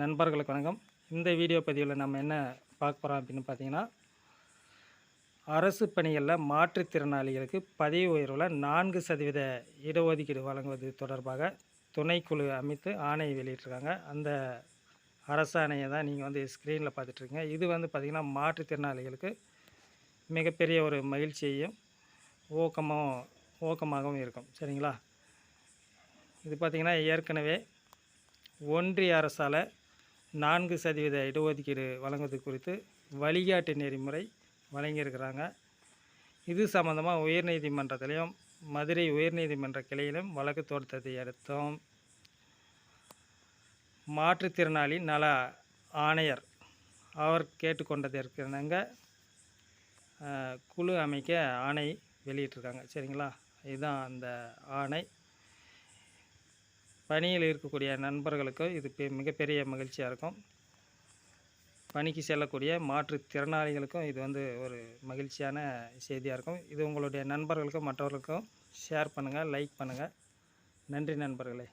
நண்பர்களுக்கு வணக்கம். இந்த வீடியோ பதிவில் நம்ம என்ன பார்க்க போகிறோம் அப்படின்னு பார்த்தீங்கன்னா அரசு பணிகளில் மாற்றுத்திறனாளிகளுக்கு பதவி உயர்வில் நான்கு சதவீத இடஒதுக்கீடு வழங்குவது தொடர்பாக துணைக்குழு அமைத்து ஆணையை வெளியிட்டிருக்காங்க. அந்த அரசாணையை தான் நீங்கள் வந்து ஸ்க்ரீனில் பார்த்துட்ருக்கீங்க. இது வந்து பார்த்திங்கன்னா மாற்றுத்திறனாளிகளுக்கு மிகப்பெரிய ஒரு மகிழ்ச்சியையும் ஊக்கமும் ஊக்கமாகவும் இருக்கும். சரிங்களா? இது பார்த்திங்கன்னா ஏற்கனவே ஒன்றிய அரசால் நான்கு சதவீத இடஒதுக்கீடு வழங்குவது குறித்து வழிகாட்டு நெறிமுறை வழங்கியிருக்கிறாங்க. இது சம்மந்தமாக உயர்நீதிமன்றத்திலையும் மதுரை உயர்நீதிமன்ற கிளையிலும் வழக்கு தொடுத்ததை அடுத்தும் மாற்றுத்திறனாளி நல ஆணையர் அவர் கேட்டுக்கொண்டதற்கிணங்க குழு அமைக்க ஆணை வெளியிட்டிருக்காங்க. சரிங்களா? இதுதான் அந்த ஆணை. பணியில் இருக்கக்கூடிய நண்பர்களுக்கு இது பெ- மிகப்பெரிய மகிழ்ச்சியாக இருக்கும். பணிக்கு செல்லக்கூடிய மாற்றுத்திறனாளிகளுக்கும் இது வந்து ஒரு மகிழ்ச்சியான செய்தியாக இருக்கும். இது உங்களுடைய நண்பர்களுக்கும் மற்றவர்களுக்கும் ஷேர் பண்ணுங்கள் லைக் பண்ணுங்கள் நன்றி நண்பர்களே.